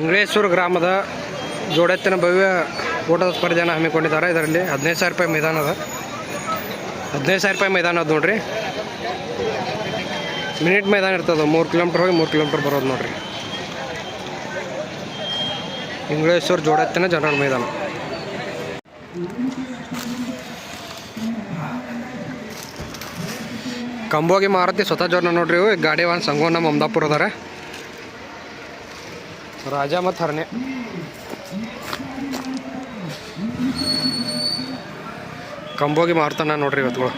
ಇಂಗ್ಲೇಶ್ವರ ಗ್ರಾಮದ ಜೋಡೆತ್ತಿನ ಭವ್ಯ ಓಟದ ಸ್ಪರ್ಧೆಯನ್ನು ಹಮ್ಮಿಕೊಂಡಿದ್ದಾರೆ. ಇದರಲ್ಲಿ ಹದಿನೈದು ಸಾವಿರ ರೂಪಾಯಿ ಮೈದಾನ ಅದ. ಹದಿನೈದು ಸಾವಿರ ರೂಪಾಯಿ ಮೈದಾನ ಅದು ನೋಡ್ರಿ. ಮಿನಿಟ್ ಮೈದಾನ ಇರ್ತದೆ. ಮೂರು ಕಿಲೋಮೀಟ್ರ್ ಹೋಗಿ ಮೂರು ಕಿಲೋಮೀಟ್ರ್ ಬರೋದು ನೋಡ್ರಿ. ಇಂಗ್ಲೇಶ್ವರ ಜೋಡೆತ್ತಿನ ಜನರಲ್ ಮೈದಾನ. ಕಂಬೋಗಿ ಮಾರುತಿ ಸ್ವತಃ ಜೋರ್ನ ನೋಡ್ರಿ ಗಾಡಿ ಒಂದು ಸಂಗೋನ ಮಮದಾಪುರ ಅದಾರ ರಾಜ ಮತ್ತು ಹರಣೆ. ಕಂಬೋಗಿ ಮಾರ್ತಾನ ನೋಡ್ರಿ ಇವತ್ತುಗಳು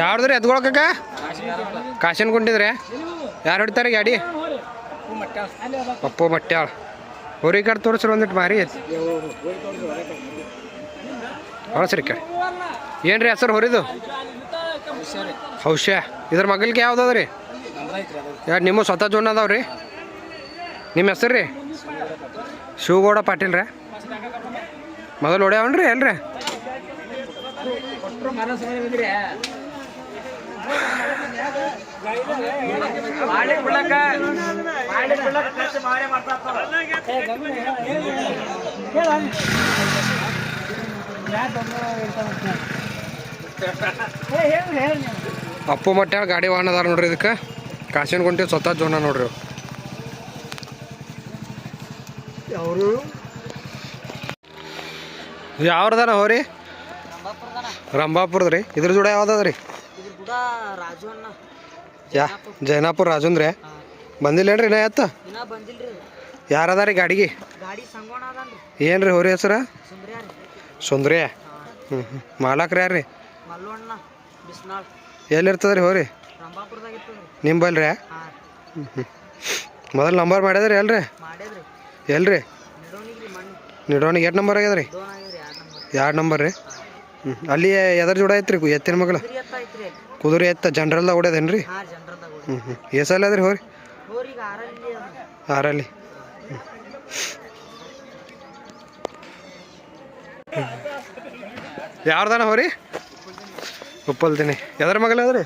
ಯಾವ್ದ್ರಿ ಎದ್ಕೊಳಕ ಕಾಶನ್ ಕುಂಟಿದ್ರೆ ಯಾರು ಹೊಡಿತಾರೆ ಗಾಡಿ? ಪಪ್ಪು ಮಟ್ಯಾಳ. ಹೋರಿ ಕಡೆ ತೋರಿಸ್ರಿ ಒಂದಿಟ್ಟು ಮಾರಿ ಹೊಳಸ್ರಿ ಕಡೆ ಏನ್ರಿ ಹೆಸರು ಹೊರಿದು? ಹೌಶ್ಯ ಇದ್ರ ಮಗಲ್ಗೆ ಯಾವ್ದು ರೀ ಯಾರು, ನಿಮ್ಮ ಸ್ವತಃ ಜೋನ್ ಅದಾವ ರೀ ನಿಮ್ಮ ಹೆಸರು ರೀ ಶಿವಗೌಡ ಪಾಟೀಲ್ ರೀ ಮೊದಲು ಹೊಡ್ಯಾವನ್ರಿ ಎಲ್ರಿ? ಮಾಡಿ ಅಪ್ಪು ಮಟ್ಟ ಗಾಡಿ ವಾಹನ ಅದಾರ ನೋಡ್ರಿ ಇದಕ್ಕೆ. ಕಾಶಿನ ಗುಂಟಿ ಸ್ವತಃ ಜೋನ ನೋಡ್ರಿ ಅವರು ಯಾವ್ರದಾನ ಹೋರಿ? ರಂಭಾಪುರದ ರೀ ಇದ್ರ ಜೋಡ ಯಾವ್ದದ ರೀ ಜೈನಾಪುರ ರಾಜುಂದ್ರೆ. ಬಂದಿಲ್ಲೇನ್ರಿ ನಾ ಎತ್ತ? ಇನ್ನ ಬಂದಿಲ್ರಿ. ಯಾರದ ರೀ ಗಾಡಿಗೆ? ಗಾಡಿ ಸಂಗೋಣ ಅದನ್ರಿ. ಏನು ರೀ ಹೋರಿ ಹೆಸರ ರೀ ಸುಂದ್ರಿಯ ಹ್ಞೂ ಹ್ಞೂ ಮಾಲಕ್ರಿ ಯಾರ್ರಿ? ರೀ ಮಲ್ಲು ಬಿಸ್ನಾಳ್. ಎಲ್ಲಿರ್ತದ ರೀ ಹೋರಿ ರಂಭಾಪುರದಾಗ ಇರ್ತದ್ರಿ. ನಿಂಬಲ್ ರೀ ಹಾ. ಹ್ಞೂ ಹ್ಞೂ ಮೊದಲು ನಂಬರ್ ಮಾಡ್ಯದ್ರಿ ಎಲ್ರಿ? ಮಾಡೇದ್ರಿ. ಎಲ್ರಿ? ನಿಡೋನಿಗ್ರಿ ಮಣ್ಣು. ನಿಡೋಣಿಗೆ ಎಷ್ಟು ನಂಬರ್ ಆಗ್ಯದ್ರಿ? ಎರಡು ನಂಬರ್. ಎರಡು ನಂಬರ್ ರೀ? ಹ್ಞೂ ಅಲ್ಲಿ ಎದ್ರ ಜೋಡ ಐತ್ರಿ ಎತ್ತಿನ ಮಗಳು? ಕುದುರೆ ಎತ್ತ ಜನ್ರಲ್ದಾಗ ಅಲ್ಲಿ ಕುದುರೆ ಎತ್ತ ಜನರಲ್ದಾಗ ಹೊಡ್ಯದೇನು ರೀ ಹ್ಮ್ ಜನರದಾಗ ಹ್ಞೂ ಹ್ಞೂ ಎಸಲ್ಲ ಅದ್ರಿ ಹೋರಿ ಆರಲ್ಲಿ ಯಾರ್ದಾನ ಹೋರಿ? ಉಪ್ಪಲ್ತೀನಿ ಎದ್ರ ಮಗಲ ಅದ್ರಿ?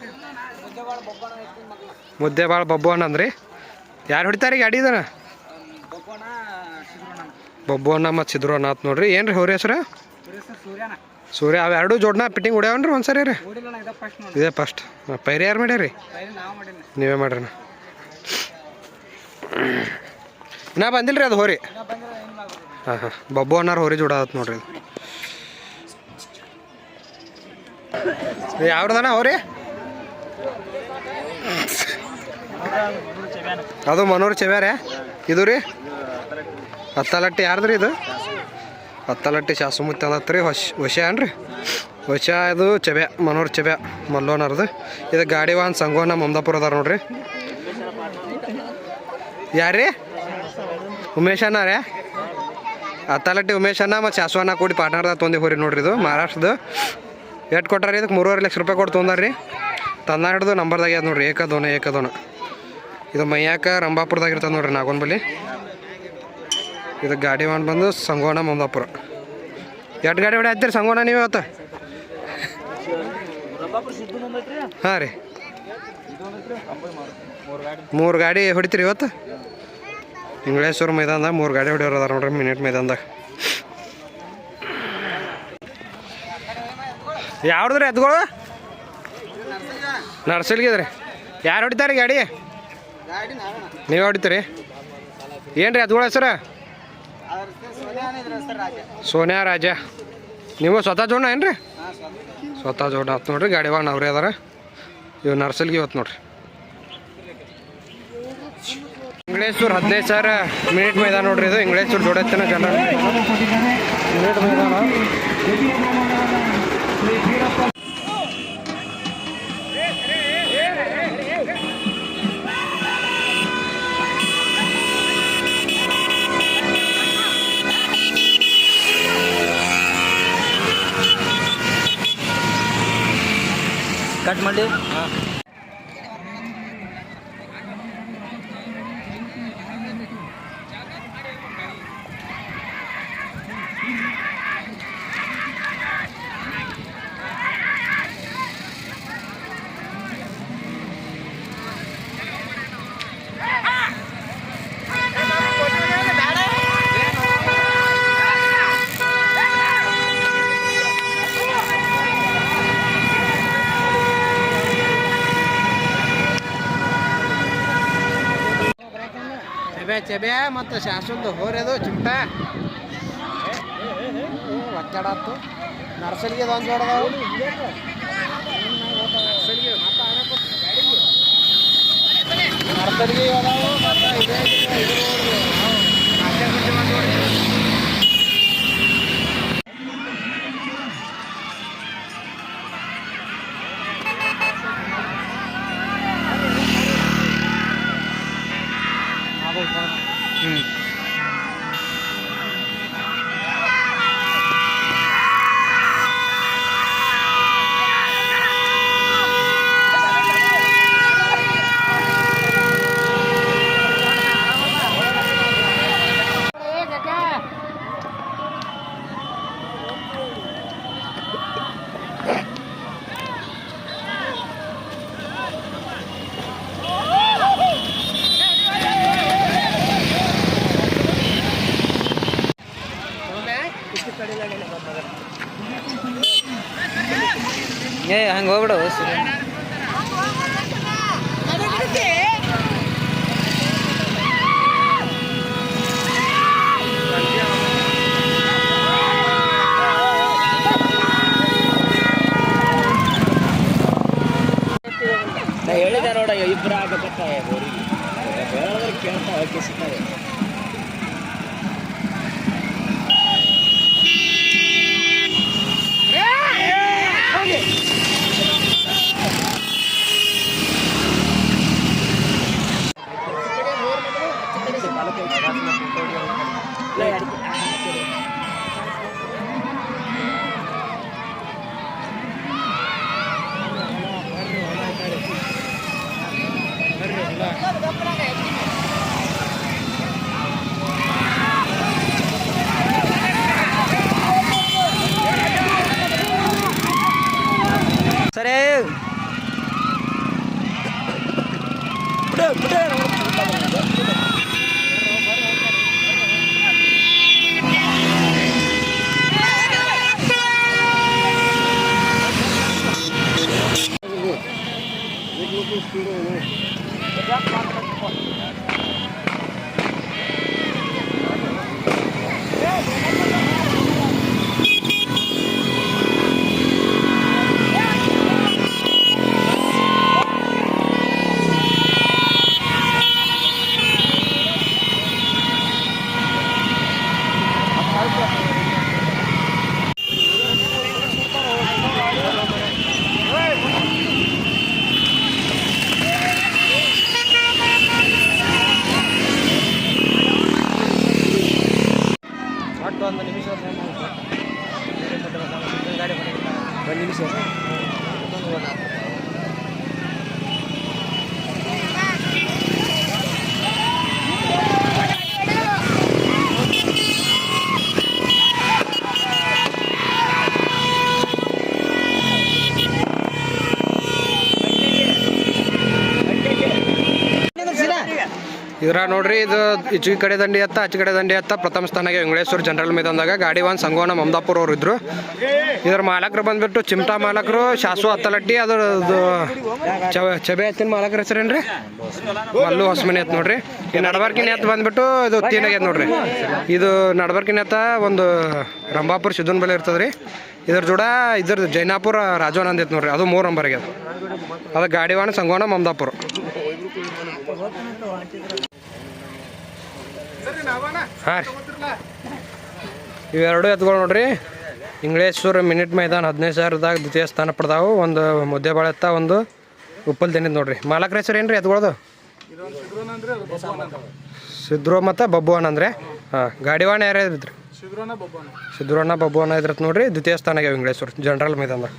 ಮುದ್ದೆ ಭಾಳ ಬಬ್ಬು ಅಣ್ಣ ಅಂದ್ರಿ. ಯಾರು ಹೊಡಿತಾರೆ ಗಾಡಿ ಇದನ ಬಬ್ಬು ಅಣ್ಣ ಮತ್ತು ಸಿದ್ರು ಅಣ್ಣ ಆತ್ ನೋಡ್ರಿ. ಏನು ರೀ ಹೋರಿ ಹೆಸ್ರು? ಸೂರ್ಯನ ಸೂರ್ಯ ಅವು ಎರಡು ಜೋಡ್ನ ಫಿಟ್ಟಿಂಗ್ ಹೊಡ್ಯಾವನ್ರಿ ಒಂದು ಸರಿ ರೀ ಇದ ಫಸ್ಟ್ ನೋಡಿ ಇದೇ ಫಸ್ಟ್ ಪೈರಿ ಯಾರು ಮಾಡ್ಯಾರಿ? ನೀವೇ ಮಾಡ್ರಿ ನಾ ಬಂದಿಲ್ಲ ರೀ ಅದು ಹೋರಿ. ಹಾಂ ಹಾಂ. ಬಬ್ಬು ಅನ್ನಾರು ಹೋರಿ ಜೋಡ ಆತ್ ನೋಡ್ರಿ. ಯಾವ್ರದಣ್ಣ ಹೋರಿ? ಅದು ಮನೋರ್ ಚೆವ್ಯಾರೆ. ಇದು ರೀ? ಹತ್ತಲಟ್ಟಿ ಯಾರ್ದ್ರಿ ಇದು? ಹತ್ತಲಟ್ಟಿ ಶಾಸುಮುತ್ತಿ ರೀ, ಹೊಶ್ ಹೊಶ ಏನ್ರಿ? ಹೊಶ ಇದು ಚೆಬ್ಯಾ ಮನೋರ್ ಚೆಬ್ಯಾ ಮಲ್ಲೋನರ್ದು. ಇದು ಗಾಡಿ ವಾಹನ್ ಸಂಗೋನ ಮಮದಾಪುರ ಅದಾರ ನೋಡ್ರಿ. ಯಾರ್ರೀ ಉಮೇಶ್ ಅಣ್ಣ ರೀ? ಹತ್ತಲಟ್ಟಿ ಉಮೇಶ್ ಅಣ್ಣ ಮತ್ತು ಶಾಸ್ವಣ್ಣ ಕೂಡಿ ಪಾರ್ಟ್ನರ್ದಾಗ ತೊಂದಿ ಹೋರಿ ನೋಡ್ರಿ ಇದು ಮಹಾರಾಷ್ಟ್ರದ್ದು. ಎಷ್ಟು ಕೊಟ್ಟಾರ ಇದಕ್ಕೆ ಮೂರುವರೆ ಲಕ್ಷ ರೂಪಾಯಿ ಕೊಟ್ಟು ತೊಂದಾರ್ರಿ ತಂದ ಹಿಡ್ದು ನಂಬರ್ದಾಗ ಯಾವ್ದು ನೋಡ್ರಿ? ಏಕದೋನ ಏಕದೋನ ಇದು ಮೈಯಾಕ ರಂಭಾಪುರದಾಗ ಇರ್ತದೆ ನೋಡ್ರಿ ನಾಗೋನ್ ಬಲ್ಲಿ ಇದು ಗಾಡಿ ಮಾಡಿ ಬಂದು ಸಂಗೋಣ ಮಮದಾಪುರ ಎಟ್ಟು ಗಾಡಿ ಹೊಡೆ ಆಯ್ತೀರಿ ಸಂಗೋಣ ನೀವು ಇವತ್ತು? ಹಾಂ ರೀ. ಮೂರು ಗಾಡಿ. ಹೊಡಿತೀರಿ ಇವತ್ತು? ಇಂಗ್ಳೇಶ್ವರ ಮೈದಾನದಾಗ ಮೂರು ಗಾಡಿ ಹೊಡಿಯೋರು ಅದಾರ ನೋಡ್ರಿ ಮಿನಿಟ್ ಮೈದಾನದಾಗ. ಯಾವ್ದ್ರಿ ಎದ್ಗೊಳ ಎತ್ಗಳು ನರ್ಸಲ್ಗಿದ್ರಿ. ಯಾರು ಹೊಡಿತಾರೆ ಗಾಡಿ? ನೀವು ಹೊಡಿತೀರಿ. ಏನು ರೀ ಎತ್ಗಳ ಹೆಸರು? ರಾಜ ಸೋನಿಯಾ ರಾಜ. ನೀವು ಸ್ವತಃ ಜೋಡ ಏನು ರೀ ಸ್ವತಃ. ಜೋಡ ಹತ್ತು ನೋಡ್ರಿ ಗಾಡಿ ಒಳಗೆ ನವ್ರಿ ಅದಾರ. ಇವು ನರ್ಸಲ್ಗೆ ಇವತ್ತು ನೋಡ್ರಿ. ಇಂಗ್ಲೇಶ್ವರ ಹದಿನೈದು ಸಾವಿರ ಮಿನಿಟ್ ಮೈದಾನ ನೋಡ್ರಿ ಇದು. ಇಂಗ್ಲೇಶ್ವರ್ ಜೋಡತ್ತಿನ ಜನ ಮಿನಿಟ್ ಮೈದಾನ ಕಟ್ ಮಾಡಿ. ಚೆಬೆ ಮತ್ತು ಶಾಸನದ ಹೋರೆದು ಚಿಮಟ ಒಚ್ಚಾಡತ್ತು ನರ್ಸರಿಗೆ ಒಂದು ಜೋಡದವು ನರ್ಸರಿಗೆ ಅದಾವು ಮತ್ತು ಇದೇ ಇದು ಏ ಹಂಗೆ ಹೋಗ್ಬಿಡು ನಾ ಹೇಳಿದೆ ನೋಡ ಇಬ್ಬರು ಆಗಬೇಕಂತ ಬೋರಿಗೆ ಹೇಳಿದ್ರೆ ಕೇಳ್ತಾ ಓಕೆ ಸಿಗ್ತದೆ ಇದ್ರ ನೋಡ್ರಿ, ಇದು ಈಚೆ ಕಡೆ ದಂಡಿ ಎತ್ತ ಆಚೆ ಕಡೆ ದಂಡಿ ಎತ್ತ ಪ್ರಥಮ ಸ್ಥಾನಕ್ಕೆ ವೆಂಗಳೇಶ್ವರ ಜನರಲ್ ಮೈದಾನದಾಗ ಗಾಡಿ ಒಂದು ಸಂಗೋನ ಮಮದಾಪುರ ಅವ್ರು ಇದ್ರು. ಇದ್ರ ಮಾಲಕರು ಬಂದ್ಬಿಟ್ಟು ಚಿಮಟಾ ಮಾಲಕರು ಶಾಸು ಅತ್ತಲಟ್ಟಿ ಅದ್ರ ಚಬೆ ಎತ್ತಿನ ಮಾಲಕರ ಹೆಸರೇನ್ರಿ? ಮಲ್ಲು ಹೊಸಮನಿ ಎತ್ ನೋಡ್ರಿ. ಈ ನಡಬರ್ಕಿನ ಎತ್ ಬಂದ್ಬಿಟ್ಟು ಇದು ತೀನಾಗ್ಯದ ನೋಡ್ರಿ. ಇದು ನಡಬರ್ಕಿನ ಎತ್ತ ಒಂದು ರಂಭಾಪುರ ಸಿದ್ದನ್ ಬಲೆ ಇರ್ತದ್ರಿ. ಇದ್ರ ಜೋಡ ಇದ್ರ ಜೈನಾಪುರ ರಾಜವನಂದ್ ಐತೆ ನೋಡ್ರಿ. ಅದು ಮೂರು ನಂಬರ್ಗೆ ಅದು. ಅದು ಗಾಡಿವಾಣ ಸಂಗೋಣ ಮಮದಾಪುರ ಹಾಂ ರೀ. ಇವೆರಡು ಎತ್ಗಳು ನೋಡ್ರಿ. ಇಂಗ್ಲೇಶ್ವರ ಮಿನಿಟ್ ಮೈದಾನ ಹದಿನೈದು ಸಾವಿರದಾಗ ದ್ವಿತೀಯ ಸ್ಥಾನ ಪಡೆದಾವು. ಒಂದು ಮುದ್ದೆ ಬಾಳೆ ಎತ್ತ ಒಂದು ಉಪ್ಪಲ್ ತಿನ್ನಿದ್ ನೋಡ್ರಿ. ಮಾಲಕ್ರ ಹೆಸರು ಏನು ರೀ ಎತ್ಗಳದು? ಸಿದ್ರೋ ಮತ್ತು ಬಬ್ಬುವನ್ ಅಂದ್ರೆ? ಹಾಂ ಗಾಡಿವಾಣ ಯಾರು ಇದ್ರಿ? ಸಿದ್ರಣ್ಣ ಬಬ್ಬುವನ. ಇದ್ರತ್ ನೋಡ್ರಿ. ದ್ವಿತೀಯ ಸ್ಥಾನಕ್ಕೆ ಇಂಗ್ಲೇಶ್ವರ. ಜನರಲ್ ಮೈದಾನದಾಗ